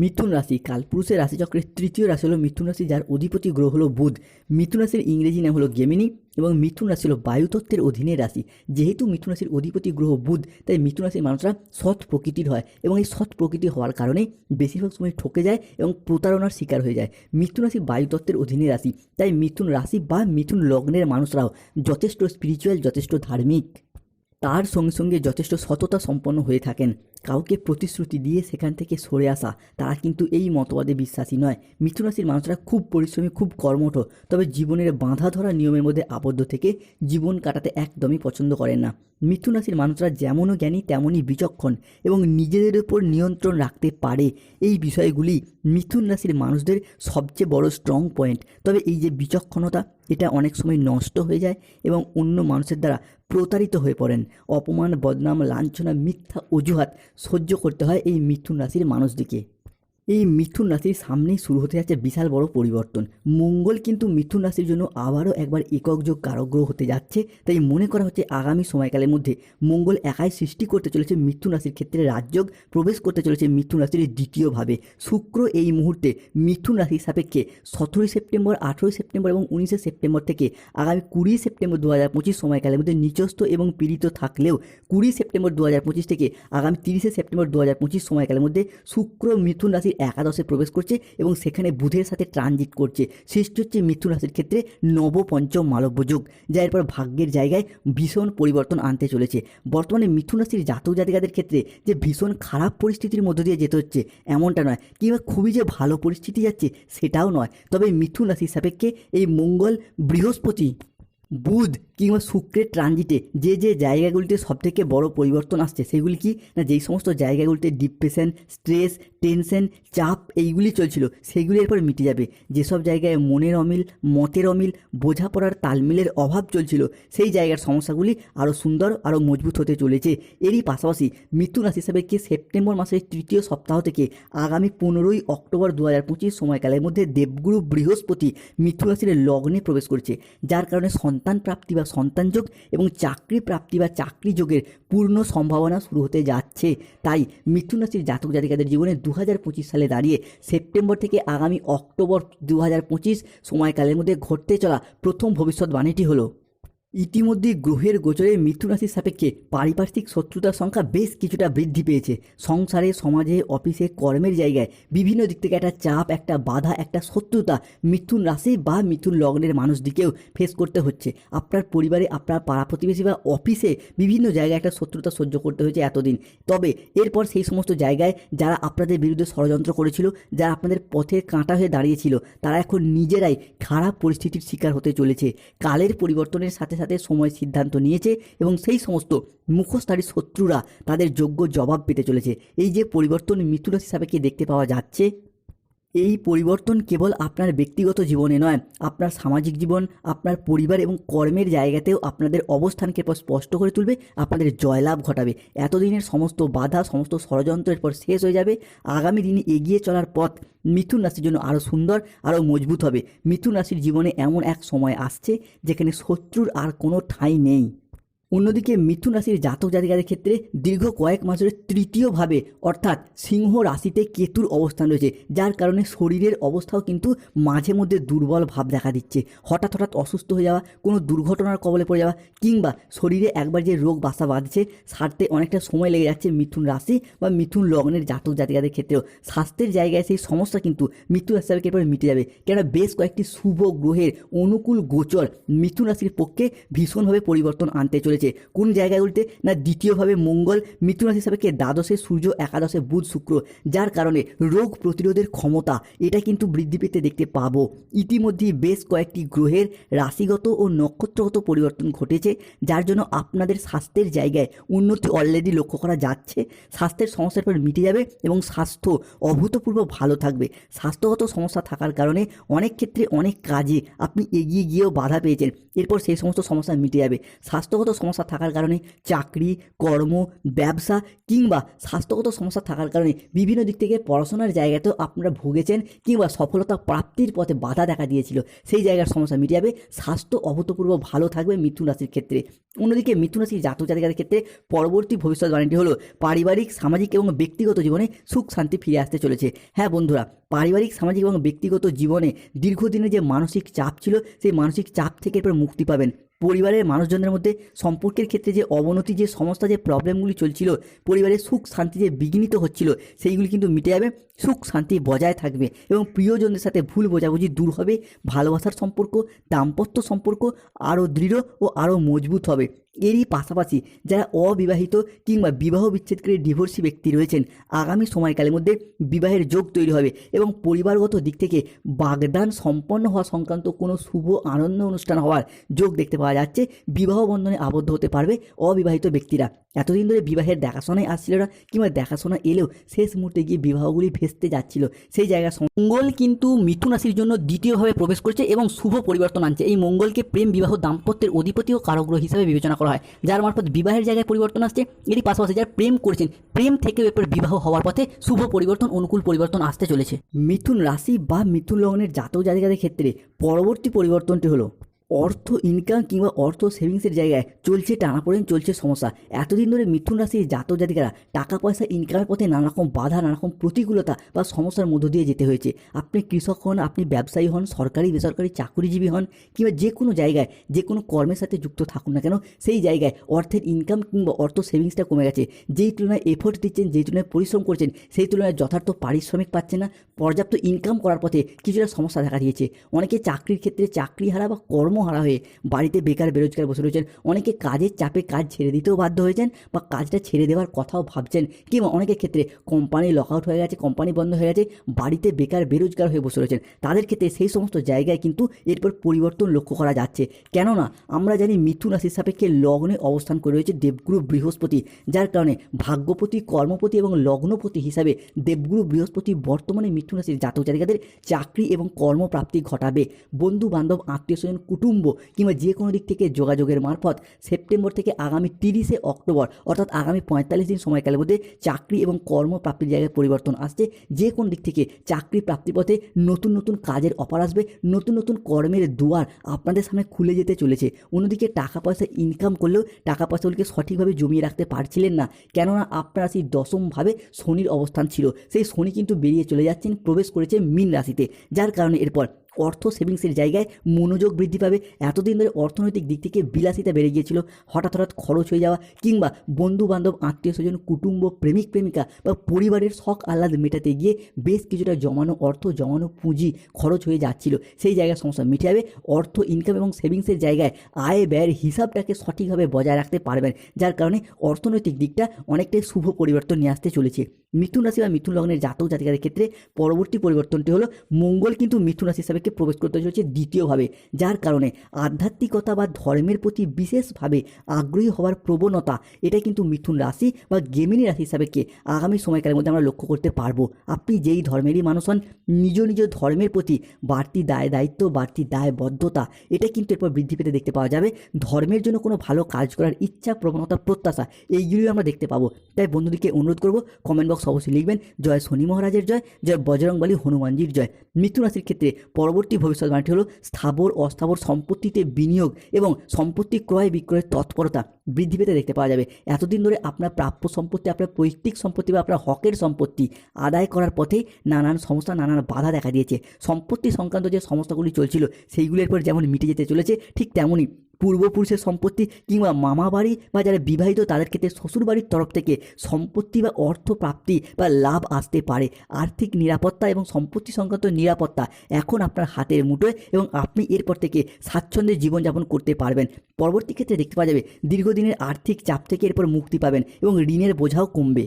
মিথুন রাশি কালপুরুষের রাশিচক্রের তৃতীয় রাশি হলো মিথুন রাশি, যার অধিপতি গ্রহ হলো বুধ। মিথুন রাশির ইংরেজি নাম হলো গেমিনি এবং মিথুন রাশি হলো বায়ুতত্ত্বের অধীনে রাশি। যেহেতু মিথুন রাশির অধিপতি গ্রহ বুধ, তাই মিথুন রাশির মানুষরা সৎ প্রকৃতির হয় এবং এই সৎ প্রকৃতি হওয়ার কারণে বেশিরভাগ সময় ঠকে যায় এবং প্রতারণার শিকার হয়ে যায়। মিথুন রাশি বায়ুতত্ত্বের অধীনে রাশি, তাই মিথুন রাশি বা মিথুন লগ্নের মানুষরাও যথেষ্ট স্পিরিচুয়াল যথেষ্ট ধার্মিক। তার সঙ্গে সঙ্গে যথেষ্ট সততা সম্পন্ন হয়ে থাকেন। কাউকে প্রতিশ্রুতি দিয়ে সেখান থেকে সরে আসা, তারা কিন্তু এই মতবাদে বিশ্বাসী নয়। মিথুন রাশির মানুষরা খুব পরিশ্রমী, খুব কর্মঠ, তবে জীবনের বাঁধা ধরা নিয়মের মধ্যে আবদ্ধ থেকে জীবন কাটাতে একদমই পছন্দ করেন না। মিথুন রাশির মানুষরা যেমনও জ্ঞানী, তেমনই বিচক্ষণ এবং নিজেদের উপর নিয়ন্ত্রণ রাখতে পারে। এই বিষয়গুলি মিথুন রাশির মানুষদের সবচেয়ে বড় স্ট্রং পয়েন্ট তবে এই যে বিচক্ষণতা, এটা অনেক সময় নষ্ট হয়ে যায় এবং অন্য মানুষের দ্বারা প্রতারিত হয়ে পড়েন। অপমান, বদনাম, লাঞ্ছনা, মিথ্যা অজুহাত সহ্য করতে হয় এই মিথুন রাশির মানুষদিকে এই মিথুন রাশির সামনেই শুরু হতে যাচ্ছে বিশাল বড় পরিবর্তন। মঙ্গল কিন্তু মিথুন রাশির জন্য আবারও একবার একক যোগ কারগ্রহ হতে যাচ্ছে, তাই মনে করা হচ্ছে আগামী সময়কালের মধ্যে মঙ্গল একাই সৃষ্টি করতে চলেছে মিথুন রাশির ক্ষেত্রে রাজযোগ, প্রবেশ করতে চলেছে মিথুন রাশির দ্বিতীয়ভাবে। শুক্র এই মুহূর্তে মিথুন রাশির সাপেক্ষে সতেরোই সেপ্টেম্বর, আঠেরোই সেপ্টেম্বর এবং উনিশে সেপ্টেম্বর থেকে আগামী কুড়ি সেপ্টেম্বর দু হাজার পঁচিশ সময়কালের মধ্যে নিচস্থ এবং পীড়িত থাকলেও কুড়ি সেপ্টেম্বর দু হাজার পঁচিশ থেকে আগামী তিরিশে সেপ্টেম্বর দু হাজার পঁচিশ সময়কালের মধ্যে শুক্র মিথুন রাশির একাদশে প্রবেশ করছে এবং সেখানে বুধের সাথে ট্রানজিট করছে। সৃষ্টি হচ্ছে মিথুন রাশির ক্ষেত্রে নবপঞ্চম মালব্য যুগ, যা এরপর ভাগ্যের জায়গায় ভীষণ পরিবর্তন আনতে চলেছে। বর্তমানে মিথুন রাশির জাতক জাতিকাদের ক্ষেত্রে যে ভীষণ খারাপ পরিস্থিতির মধ্য দিয়ে যেতে হচ্ছে, এমনটা নয়। কিংবা খুবই যে ভালো পরিস্থিতি যাচ্ছে, সেটাও নয়। তবে মিথুন রাশির সাপেক্ষে এই মঙ্গল বৃহস্পতি, বুধ কিংবা শুক্রের ট্রানজিটে যে যে জায়গাগুলিতে সবথেকে বড় পরিবর্তন আসছে, সেগুলি কি? না, যেই সমস্ত জায়গাগুলিতে ডিপ্রেশন স্ট্রেস টেনশন চাপ এইগুলি চলছিল, সেগুলি এরপর মিটে যাবে। যেসব জায়গায় মনের অমিল, মতের অমিল, বোঝাপড়ার তালমিলের অভাব চলছিল, সেই জায়গার সমস্যাগুলি আরও সুন্দর, আরও মজবুত হতে চলেছে। এরই পাশাপাশি মৃত্যু রাশি হিসাবে কি সেপ্টেম্বর মাসের তৃতীয় সপ্তাহ থেকে আগামী পনেরোই অক্টোবর দু হাজার পঁচিশ সময়কালের মধ্যে দেবগুরু বৃহস্পতি মৃত্যু রাশির লগ্নে প্রবেশ করছে, যার কারণে সন্তান প্রাপ্তি বা সন্তান যোগ এবং চাকরি প্রাপ্তি বা চাকরি যোগের পূর্ণ সম্ভাবনা শুরু হতে যাচ্ছে। তাই মিথুন রাশির জাতক জাতিকাদের জীবনে দু হাজার পঁচিশ সালে দাঁড়িয়ে সেপ্টেম্বর থেকে আগামী অক্টোবর দু হাজার পঁচিশ সময়কালের মধ্যে ঘটতে চলা প্রথম ভবিষ্যৎবাণীটি হলো ইতিমধ্যে গ্রহের গোচরে মিথুন রাশির সাপেক্ষে পারিপার্শ্বিক শত্রুতার সংখ্যা বেশ কিছুটা বৃদ্ধি পেয়েছে। সংসারে, সমাজে, অফিসে, কর্মের জায়গায় বিভিন্ন দিক থেকে একটা চাপ, একটা বাধা, একটা শত্রুতা মিথুন রাশি বা মিথুন লগ্নের মানুষদিকেও ফেস করতে হচ্ছে। আপনার পরিবারে, আপনার পাড়া প্রতিবেশী বা অফিসে বিভিন্ন জায়গায় একটা শত্রুতা সহ্য করতে হয়েছে এতদিন। তবে এরপর সেই সমস্ত জায়গায় যারা আপনাদের বিরুদ্ধে ষড়যন্ত্র করেছিল, যারা আপনাদের পথে কাঁটা হয়ে দাঁড়িয়েছিল, তারা এখন নিজেরাই খারাপ পরিস্থিতির শিকার হতে চলেছে। কালের পরিবর্তনের সাথে সাথে সময় সিদ্ধান্ত নিয়েছে এবং সেই সমস্ত মুখোশধারী শত্রুরা তাদের যোগ্য জবাব পেতে চলেছে। এই যে পরিবর্তন মিথুরাশি সাপেক্ষে দেখতে পাওয়া যাচ্ছে এই পরিবর্তন কেবল আপনার ব্যক্তিগত জীবনে নয়, আপনার সামাজিক জীবন, আপনার পরিবার এবং কর্মের জায়গাতেও আপনাদের অবস্থানকে এরপর স্পষ্ট করে তুলবে, আপনাদের জয়লাভ ঘটাবে। এতদিনের সমস্ত বাধা, সমস্ত ষড়যন্ত্রের পর শেষ হয়ে যাবে। আগামী দিনে এগিয়ে চলার পথ মিথুন রাশির জন্য আরও সুন্দর, আরও মজবুত হবে। মিথুন রাশির জীবনে এমন এক সময় আসছে, যেখানে শত্রুর আর কোনো ঠাঁই নেই। অন্যদিকে মিথুন রাশির জাতক জাতিকাদের ক্ষেত্রে দীর্ঘ কয়েক মাস ধরে তৃতীয়ভাবে অর্থাৎ সিংহ রাশিতে কেতুর অবস্থান রয়েছে, যার কারণে শরীরের অবস্থাও কিন্তু মাঝে মধ্যে দুর্বল ভাব দেখা দিচ্ছে। হঠাৎ হঠাৎ অসুস্থ হয়ে যাওয়া, কোনো দুর্ঘটনার কবলে পড়ে যাওয়া, কিংবা শরীরে একবার যে রোগ বাসা বাঁধছে, সারতে অনেকটা সময় লেগে যাচ্ছে মিথুন রাশি বা মিথুন লগ্নের জাতক জাতিকাদের ক্ষেত্রেও। স্বাস্থ্যের জায়গায় সেই সমস্যা কিন্তু মিথুন রাশি সাপেক্ষে এরপরে মিটে যাবে। কেননা বেশ কয়েকটি শুভ গ্রহের অনুকূল গোচর মিথুন রাশির পক্ষে ভীষণভাবে পরিবর্তন আনতে চলেছে। কোন জায়গাগুলিতে না দ্বিতীয়ভাবে মঙ্গল মিথুন রাশি সাপেক্ষে দ্বাদশে সূর্য, একাদশে বুধ, শুক্র, যার কারণে রোগ প্রতিরোধের ক্ষমতা এটা কিন্তু বৃদ্ধি পেতে দেখতে পাবো। ইতিমধ্যেই বেশ কয়েকটি গ্রহের রাশিগত ও নক্ষত্রগত পরিবর্তন ঘটেছে, যার জন্য আপনাদের স্বাস্থ্যের জায়গায় উন্নতি অলরেডি লক্ষ্য করা যাচ্ছে। স্বাস্থ্যের সমস্যার পর মিটে যাবে এবং স্বাস্থ্য অভূতপূর্ব ভালো থাকবে। স্বাস্থ্যগত সমস্যা থাকার কারণে অনেক ক্ষেত্রে অনেক কাজে আপনি এগিয়ে গিয়েও বাধা পেয়েছেন। এরপর সেই সমস্ত সমস্যা মিটে যাবে। স্বাস্থ্যগত সমস্যা থাকার কারণে চাকরি, কর্ম, ব্যবসা কিংবা স্বাস্থ্যগত সমস্যা থাকার কারণে বিভিন্ন দিক থেকে পড়াশোনার জায়গাতেও আপনারা ভুগেছেন কিংবা সফলতা প্রাপ্তির পথে বাধা দেখা দিয়েছিল। সেই জায়গার সমস্যা মিটে যাবে স্বাস্থ্য অভূতপূর্ব ভালো থাকবে মিথুন রাশির ক্ষেত্রে। অন্যদিকে মিথুন রাশির জাতক জাতিকাদের ক্ষেত্রে পরবর্তী ভবিষ্যৎবাণীটি হলো, পারিবারিক, সামাজিক এবং ব্যক্তিগত জীবনে সুখ শান্তি ফিরে আসতে চলেছে। হ্যাঁ বন্ধুরা, পারিবারিক, সামাজিক এবং ব্যক্তিগত জীবনে দীর্ঘদিনের যে মানসিক চাপ ছিল, সেই মানসিক চাপ থেকে এরপর মুক্তি পাবেন। পরিবারের মানুষজনদের মধ্যে সম্পর্কের ক্ষেত্রে যে অবনতি, যে সমস্যা, যে প্রবলেমগুলি চলছিল, পরিবারের সুখ শান্তি যে বিঘ্নিত হচ্ছিল, সেইগুলি কিন্তু মিটে যাবে, সুখ শান্তি বজায় থাকবে এবং প্রিয়জনদের সাথে ভুল বোঝাবুঝি দূর হবে, ভালোবাসার সম্পর্ক, দাম্পত্য সম্পর্ক আরও দৃঢ় ও আরও মজবুত হবে। এরই পাশাপাশি যারা অবিবাহিত কিংবা বিবাহ বিচ্ছেদকারী ডিভোর্সি ব্যক্তি রয়েছেন, আগামী সময়কালের মধ্যে বিবাহের যোগ তৈরি হবে এবং পরিবারগত দিক থেকে বাগদান সম্পন্ন হওয়া সংক্রান্ত কোনো শুভ আনন্দ অনুষ্ঠান হওয়ার যোগ দেখতে পাওয়া যাচ্ছে। বিবাহ বন্ধনে আবদ্ধ হতে পারবে অবিবাহিত ব্যক্তিরা। এতদিন ধরে বিবাহের দেখাশোনায় আসছিল না কিংবা দেখাশোনা এলেও শেষ মুহূর্তে গিয়ে বিবাহগুলি ভেস্তে যাচ্ছিল। সেই জায়গা মঙ্গল কিন্তু মিথুন রাশির জন্য দ্বিতীয়ভাবে প্রবেশ করছে এবং শুভ পরিবর্তন আনছে। এই মঙ্গলকে প্রেম, বিবাহ, দাম্পত্যের অধিপতি ও কারগ্রহ হিসেবে বিবেচনা করা হয়, যার মারফত বিবাহের জায়গায় পরিবর্তন আসছে। এরই পাশাপাশি যারা প্রেম করেছেন, প্রেম থেকে এরপর বিবাহ হওয়ার পথে শুভ পরিবর্তন, অনুকূল পরিবর্তন আসতে চলেছে। মিথুন রাশি বা মিথুন লগ্নের জাতক জাতিকাদের ক্ষেত্রে পরবর্তী পরিবর্তনটি হলো অর্থ ইনকাম কিংবা অর্থ সেভিংসের জায়গায় চলছে টানাপোড়েন, চলছে সমস্যা। এতদিন ধরে মিথুন রাশির জাতক জাতিকারা টাকা পয়সা ইনকামের পথে নানা রকম বাধা নানা রকম প্রতিকূলতা বা সমস্যার মধ্য দিয়ে যেতে হয়েছে। আপনি কৃষক হন, আপনি ব্যবসায়ী হন, সরকারি, বেসরকারি চাকুরিজীবী হন কিংবা যে কোনো জায়গায়, যে কোনো কর্মের সাথে যুক্ত থাকুন না কেন, সেই জায়গায় অর্থের ইনকাম কিংবা অর্থ সেভিংসটা কমে গেছে। যেই তুলনায় এফোর্ট দিচ্ছেন, যেই তুলনায় পরিশ্রম করছেন, সেই তুলনায় যথার্থ পারিশ্রমিক পাচ্ছে না। পর্যাপ্ত ইনকাম করার পথে কিছুটা সমস্যা দেখা দিয়েছে। অনেকে চাকরির ক্ষেত্রে চাকরি হারা বা কর্মহারা হয়ে বাড়িতে বেকার বেরোজগার বসে রয়েছেন। অনেকে কাজের চাপে কাজ ছেড়ে দিতেও বাধ্য হয়েছেন বা কাজটা ছেড়ে দেওয়ার কথাও ভাবছেন কিংবা অনেকের ক্ষেত্রে কোম্পানি লক আউট হয়ে গেছে কোম্পানি বন্ধ হয়ে গেছে, বাড়িতে বেকার বেরোজগার হয়ে বসে রয়েছেন। তাদের ক্ষেত্রে সেই সমস্ত জায়গায় কিন্তু এরপর পরিবর্তন লক্ষ্য করা যাচ্ছে। কেননা আমরা জানি মিথুন রাশির সাপেক্ষে লগ্নে অবস্থান করে রয়েছে দেবগুরু বৃহস্পতি, যার কারণে ভাগ্যপতি, কর্মপতি এবং লগ্নপতি হিসাবে দেবগুরু বৃহস্পতি বর্তমানে মিথুন রাশির জাতক জাতিকাদের চাকরি এবং কর্মপ্রাপ্তি ঘটাবে। বন্ধু বান্ধব আত্মীয় স্বজন কুটুম্ব কিংবা যে কোনো দিক থেকে যোগাযোগের মারফত সেপ্টেম্বর থেকে আগামী তিরিশে অক্টোবর, অর্থাৎ আগামী পঁয়তাল্লিশ দিন সময়কালের মধ্যে চাকরি এবং কর্মপ্রাপ্তির জায়গায় পরিবর্তন আসছে। যে কোনো দিক থেকে চাকরি প্রাপ্তির পথে নতুন নতুন কাজের অফার আসবে, নতুন নতুন কর্মের দুয়ার আপনাদের সামনে খুলে যেতে চলেছে। অন্যদিকে টাকা পয়সা ইনকাম করলেও টাকা পয়সাগুলিকে সঠিকভাবে জমিয়ে রাখতে পারছিলেন না, কেননা আপনারা সেই দশমভাবে শনির অবস্থান ছিল। সেই শনি কিন্তু বেরিয়ে চলে যাচ্ছেন, প্রবেশ করেছে মীন রাশিতে। যার কারণে এরপর অর্থ সেভিংসের জায়গায় মনোযোগ বৃদ্ধি পাবে। এতদিন ধরে অর্থনৈতিক দিক থেকে বিলাসিতা বেড়ে গিয়েছিল। হঠাৎ হঠাৎ খরচ হয়ে যাওয়া কিংবা বন্ধু বান্ধব আত্মীয় স্বজন, কুটুম্ব, প্রেমিক, প্রেমিকা বা পরিবারের শখ আহ্লাদ মেটাতে গিয়ে বেশ কিছুটা জমানো অর্থ, জমানো পুঁজি খরচ হয়ে যাচ্ছিল। সেই জায়গায় সমস্যা মিটে যাবে। অর্থ ইনকাম এবং সেভিংসের জায়গায় আয়, ব্যয়ের হিসাবটাকে সঠিকভাবে বজায় রাখতে পারবেন। যার কারণে অর্থনৈতিক দিকটা অনেকটাই শুভ পরিবর্তন নিয়ে আসতে চলেছে। মিথুন রাশি বা মিথুন লগ্নের জাতক জাতিকাদের ক্ষেত্রে পরবর্তী পরিবর্তনটি হলো মঙ্গল কিন্তু মিথুন রাশি হিসাবে প্রবেশ করতে চলেছে দ্বিতীয়ভাবে, যার কারণে আধ্যাত্মিকতা বা ধর্মের প্রতি বিশেষভাবে আগ্রহী হওয়ার প্রবণতা এটা কিন্তু মিথুন রাশি বা গেমিনী রাশি হিসাবে কে আগামী সময়কালের মধ্যে আমরা লক্ষ্য করতে পারব। আপনি যেই ধর্মেরই মানুষ হন, নিজ নিজ ধর্মের প্রতি বাড়তি দায় দায়িত্ব, বাড়তি দায়বদ্ধতা, এটা কিন্তু এরপর বৃদ্ধি পেতে দেখতে পাওয়া যাবে। ধর্মের জন্য কোনো ভালো কাজ করার ইচ্ছা, প্রবণতা, প্রত্যাশা, এইগুলিও আমরা দেখতে পাবো। তাই বন্ধুদেরকে অনুরোধ করব কমেন্ট বক্স অবশ্যই লিখবেন, জয় শনি মহারাজের জয় জয় বজরংবলী হনুমানজির জয়। মিথুন রাশির ক্ষেত্রে পরবর্তী ভবিষ্যৎবাণীটি হলো স্থাবর, অস্থাবর সম্পত্তিতে বিনিয়োগ এবং সম্পত্তি ক্রয় বিক্রয়ের তৎপরতা বৃদ্ধি পেতে দেখতে পাওয়া যাবে। এতদিন ধরে আপনার প্রাপ্য সম্পত্তি, আপনার পৈতৃক সম্পত্তি বা আপনার হকের সম্পত্তি আদায় করার পথে নানান সমস্যা, নানান বাধা দেখা দিয়েছে। সম্পত্তি সংক্রান্ত যে সমস্যাগুলি চলছিল সেইগুলির পর যেমন মিটে যেতে চলেছে, ঠিক তেমনই পূর্বপুরুষের সম্পত্তি কিংবা মামা বাড়ি বা যারা বিবাহিত তাদের ক্ষেত্রে শ্বশুরবাড়ির তরফ থেকে সম্পত্তি বা অর্থ প্রাপ্তি বা লাভ আসতে পারে। আর্থিক নিরাপত্তা এবং সম্পত্তি সংক্রান্ত নিরাপত্তা এখন আপনার হাতের মুঠোয় এবং আপনি এরপর থেকে স্বাচ্ছন্দ্যে জীবনযাপন করতে পারবেন। পরবর্তী ক্ষেত্রে দেখতে পাওয়া যাবে, দীর্ঘদিনের আর্থিক চাপ থেকে এরপর মুক্তি পাবেন এবং ঋণের বোঝাও কমবে।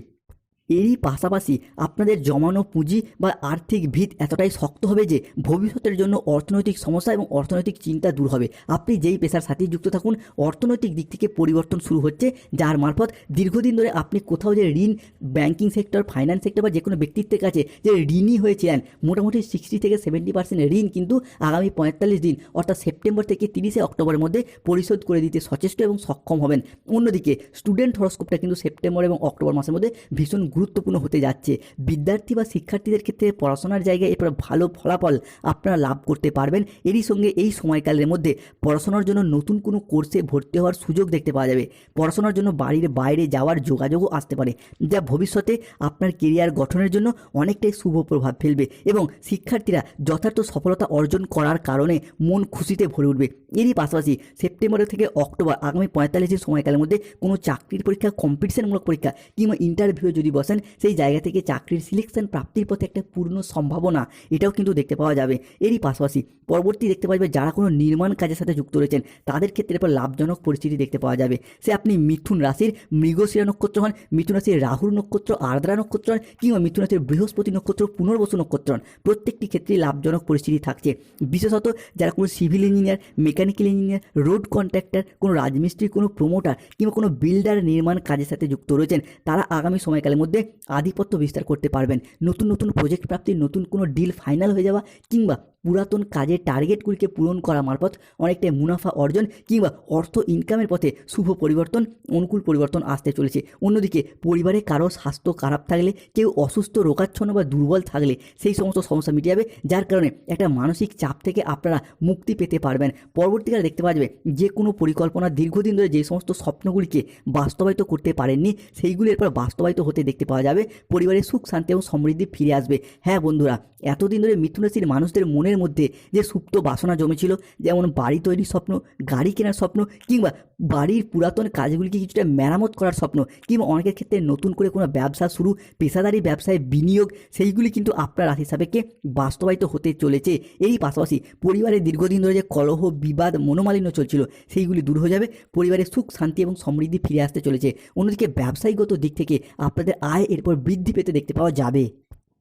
এরই পাশাপাশি আপনাদের জমানো পুঁজি বা আর্থিক ভিত এতটাই শক্ত হবে যে ভবিষ্যতের জন্য অর্থনৈতিক সমস্যা এবং অর্থনৈতিক চিন্তা দূর হবে। আপনি যেই পেশার সাথে যুক্ত থাকুন, অর্থনৈতিক দিক থেকে পরিবর্তন শুরু হচ্ছে, যার মারফত দীর্ঘদিন ধরে আপনি কোথাও যে ঋণ ব্যাংকিং সেক্টর ফাইন্যান্স সেক্টর বা যে কোনো ব্যক্তিত্বের কাছে যে ঋণই হয়েছিলেন, মোটামুটি সিক্সটি থেকে সেভেন্টি পার্সেন্ট ঋণ কিন্তু আগামী পঁয়তাল্লিশ দিন, অর্থাৎ সেপ্টেম্বর থেকে তিরিশে অক্টোবরের মধ্যে পরিশোধ করে দিতে সচেষ্ট এবং সক্ষম হবেন। অন্যদিকে স্টুডেন্ট হরস্কোপটা কিন্তু সেপ্টেম্বর এবং অক্টোবর মাসের মধ্যে ভীষণ গুরুত্বপূর্ণ হতে যাচ্ছে। বিদ্যার্থী বা শিক্ষার্থীদের ক্ষেত্রে পড়াশোনার জায়গায় এরপর ভালো ফলাফল আপনারা লাভ করতে পারবেন। এরই সঙ্গে এই সময়কালের মধ্যে পড়াশোনার জন্য নতুন কোনো কোর্সে ভর্তি হওয়ার সুযোগ দেখতে পাওয়া যাবে। পড়াশোনার জন্য বাড়ির বাইরে যাওয়ার যোগাযোগও আসতে পারে, যা ভবিষ্যতে আপনার কেরিয়ার গঠনের জন্য অনেকটাই শুভ প্রভাব ফেলবে এবং শিক্ষার্থীরা যথার্থ সফলতা অর্জন করার কারণে মন খুশিতে ভরে উঠবে। এরই পাশাপাশি সেপ্টেম্বর থেকে অক্টোবর, আগামী পঁয়তাল্লিশ দিন সময়কালের মধ্যে কোনো চাকরির পরীক্ষা কম্পিটিশনমূলক পরীক্ষা কিংবা ইন্টারভিউ যদি বসেন, সেই জায়গা থেকে চাকরির সিলেকশন প্রাপ্তির পথে একটা পূর্ণ সম্ভাবনা এটাও কিন্তু দেখতে পাওয়া যাবে। এরই পাশাপাশি পরবর্তী দেখতে পাওয়া যাবে যারা কোনো নির্মাণ কাজের সাথে যুক্ত রয়েছেন, তাদের ক্ষেত্রে এরপর লাভজনক পরিস্থিতি দেখতে পাওয়া যাবে। সে আপনি মিথুন রাশির মৃগশিরা নক্ষত্র হন, মিথুন রাশির রাহুর নক্ষত্র, আর্দ্রা নক্ষত্র হন কিংবা মিথুন রাশির বৃহস্পতি নক্ষত্র, পুনর্বসু নক্ষত্র হন, প্রত্যেকটি ক্ষেত্রেই লাভজনক পরিস্থিতি থাকছে। বিশেষত যারা কোনো civil engineer mechanical engineer road contractor কোনো রাজমিস্ত্রি, কোনো প্রমোটার কিংবা কোনো বিল্ডার নির্মাণ কাজের সাথে যুক্ত রয়েছেন, তারা আগামী সময়কালের মধ্যে আধিপত্য বিস্তার করতে পারবেন। নতুন নতুন প্রজেক্ট প্রাপ্তি নতুন কোনো ডিল ফাইনাল হয়ে যাওয়া কিংবা পুরাতন কাজের টার্গেটগুলিকে পূরণ করা মারফত অনেকটাই মুনাফা অর্জন কিংবা অর্থ ইনকামের পথে শুভ পরিবর্তন, অনুকূল পরিবর্তন আসতে চলেছে। অন্যদিকে পরিবারে কারও স্বাস্থ্য খারাপ থাকলে, কেউ অসুস্থ, রোগাচ্ছন্ন বা দুর্বল থাকলে সেই সমস্ত সমস্যা মিটে যাবে, যার কারণে একটা মানসিক চাপ থেকে আপনারা মুক্তি পেতে পারবেন। পরবর্তীকালে দেখতে পাওয়া যাবে যে কোনো পরিকল্পনা দীর্ঘদিন ধরে যে সমস্ত স্বপ্নগুলিকে বাস্তবায়িত করতে পারেননি, সেইগুলি এরপর বাস্তবায়িত হতে দেখতে পাওয়া যাবে। পরিবারের সুখ, শান্তি এবং সমৃদ্ধি ফিরে আসবে। হ্যাঁ বন্ধুরা, এতদিন ধরে মিথুন রাশির মানুষদের মনের মধ্যে যে সুপ্ত বাসনা জমেছিল, যেমন বাড়ি তৈরির স্বপ্ন, গাড়ি কেনার স্বপ্ন, কিংবা বাড়ির পুরাতন কাজগুলিকে কিছুটা মেরামত করার স্বপ্ন, কিংবা অনেকের ক্ষেত্রে নতুন করে কোনো ব্যবসা শুরু, পেশাদারি ব্যবসায় বিনিয়োগ, সেইগুলি কিন্তু আপনার রাশি সাপেক্ষে বাস্তবায়িত হতে চলেছে। এই পাশাপাশি পরিবারের দীর্ঘদিন ধরে যে কলহ বিবাদ মনোমালিন্য চলছিল, সেইগুলি দূর হয়ে যাবে, পরিবারের সুখ, শান্তি এবং সমৃদ্ধি ফিরে আসতে চলেছে। অন্যদিকে ব্যবসায়ীগত দিক থেকে আপনাদের আয় এরপর বৃদ্ধি পেতে দেখতে পাওয়া যাবে।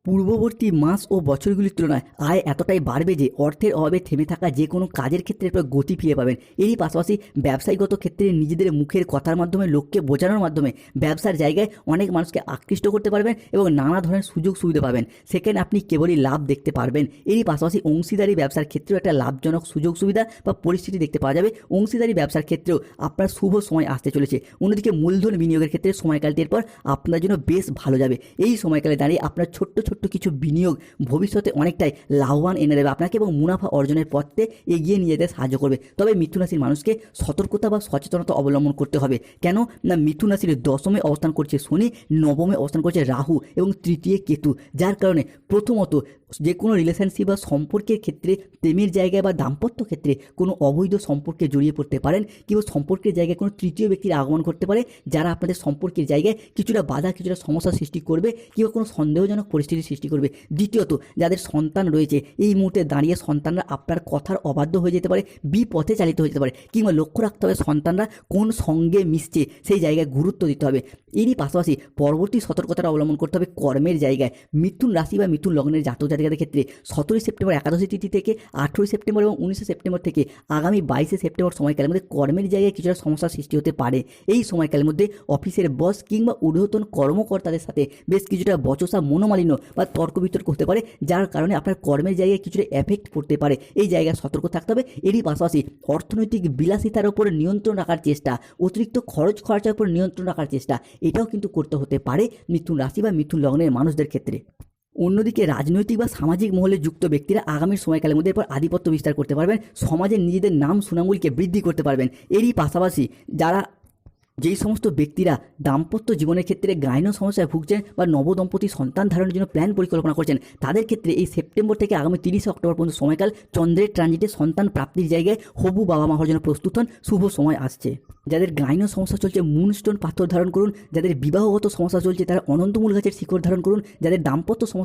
পূর্ববর্তী মাস ও বছরগুলির তুলনায় আয় এতটাই বাড়বে যে অর্থের অভাবে থেমে থাকা যে কোনো কাজের ক্ষেত্রে এরপর গতি ফিরে পাবেন। এরই পাশাপাশি ব্যবসায়ীগত ক্ষেত্রে নিজেদের মুখের কথার মাধ্যমে, লোককে বোঝানোর মাধ্যমে ব্যবসার জায়গায় অনেক মানুষকে আকৃষ্ট করতে পারবেন এবং নানা ধরনের সুযোগ সুবিধা পাবেন। সেখানে আপনি কেবলই লাভ দেখতে পারবেন। এরই পাশাপাশি অংশীদারি ব্যবসার ক্ষেত্রেও একটা লাভজনক সুযোগ সুবিধা বা পরিস্থিতি দেখতে পাওয়া যাবে। অংশীদারি ব্যবসার ক্ষেত্রেও আপনার শুভ সময় আসতে চলেছে। অন্যদিকে মূলধন বিনিয়োগের ক্ষেত্রে সময়কালটির পর আপনার জন্য বেশ ভালো যাবে। এই সময়কালে দাঁড়িয়ে আপনার ছোট্ট ছোট্ট কিছু বিনিয়োগ ভবিষ্যতে অনেকটাই লাভবান এনে দেবে। আপনাকে এবং মুনাফা অর্জনের পথে এগিয়ে নিয়ে যেতে সাহায্য করবে। তবে মিথুন রাশির মানুষকে সতর্কতা বা সচেতনতা অবলম্বন করতে হবে। কেন? না, মিথুন রাশির দশমে অবস্থান করছে শনি, নবমে অবস্থান করছে রাহু এবং তৃতীয় কেতু, যার কারণে প্রথমত যে কোনো রিলেশনশিপ বা সম্পর্কের ক্ষেত্রে, প্রেমের জায়গায় বা দাম্পত্য ক্ষেত্রে কোনো অবৈধ সম্পর্কে জড়িয়ে পড়তে পারেন কিংবা সম্পর্কের জায়গায় কোনো তৃতীয় ব্যক্তির আগমন করতে পারে, যারা আপনাদের সম্পর্কের জায়গায় কিছুটা বাধা, কিছুটা সমস্যা সৃষ্টি করবে কিংবা কোনো সন্দেহজনক পরিস্থিতি সৃষ্টি করবে। দ্বিতীয়ত, যাদের সন্তান রয়েছে, এই মুহূর্তে দাঁড়িয়ে সন্তানরা আপনার কথার অবাধ্য হয়ে যেতে পারে, বিপথে চালিত হয়ে যেতে পারে কিংবা লক্ষ্য রাখতে হবে সন্তানরা কোন সঙ্গে মিশছে, সেই জায়গায় গুরুত্ব দিতে হবে। এরই পাশাপাশি পরবর্তী সতর্কতাটা অবলম্বন করতে হবে কর্মের জায়গায়। মিথুন রাশি বা মিথুন লগ্নের জাতক জাতিকাদের ক্ষেত্রে সতেরোই সেপ্টেম্বর, একাদশী তিথি থেকে আঠেরোই সেপ্টেম্বর এবং উনিশে সেপ্টেম্বর থেকে আগামী বাইশে সেপ্টেম্বর সময়কালের মধ্যে কর্মের জায়গায় কিছুটা সমস্যার সৃষ্টি হতে পারে। এই সময়কালের মধ্যে অফিসের বস কিংবা ঊর্ধ্বতন কর্মকর্তাদের সাথে বেশ কিছুটা বচসা, মনোমালিন্য বা তর্ক বিতর্ক হতে পারে, যার কারণে আপনার কর্মের জায়গায় কিছুটা এফেক্ট পড়তে পারে। এই জায়গায় সতর্ক থাকতে হবে। এরই পাশাপাশি অর্থনৈতিক বিলাসিতার উপর নিয়ন্ত্রণ রাখার চেষ্টা, অতিরিক্ত খরচ খরচার উপর নিয়ন্ত্রণ রাখার চেষ্টা, এটাও কিন্তু করতে হতে পারে মিথুন রাশি বা মিথুন লগ্নের মানুষদের ক্ষেত্রে। অন্যদিকে রাজনৈতিক বা সামাজিক মহলে যুক্ত ব্যক্তিরা আগামী সময়কালের মধ্যে এরপর আধিপত্য বিস্তার করতে পারবেন। সমাজের নিজেদের নাম সুনামগুলিকে বৃদ্ধি করতে পারবেন। এরই পাশাপাশি যারা যেই সমস্ত ব্যক্তিরা দাম্পত্য জীবনের ক্ষেত্রে গাইন সমস্যায় ভুগছেন বা নবদম্পতি সন্তান ধারণের জন্য প্ল্যান পরিকল্পনা করছেন, তাদের ক্ষেত্রে এই সেপ্টেম্বর থেকে আগামী তিরিশে অক্টোবর পর্যন্ত সময়কাল চন্দ্রের ট্রানজিটে সন্তান প্রাপ্তির জায়গায় হবু বাবা মা হওয়ার জন্য প্রস্তুত হন। শুভ সময় আসছে। যাদের গাইন সমস্যা চলছে, মুনস্টোন পাথর ধারণ করুন। যাদের বিবাহগত সমস্যা চলছে, তারা অনন্তমূল গাছের শিকড় ধারণ করুন। যাদের দাম্পত্য সমস্যা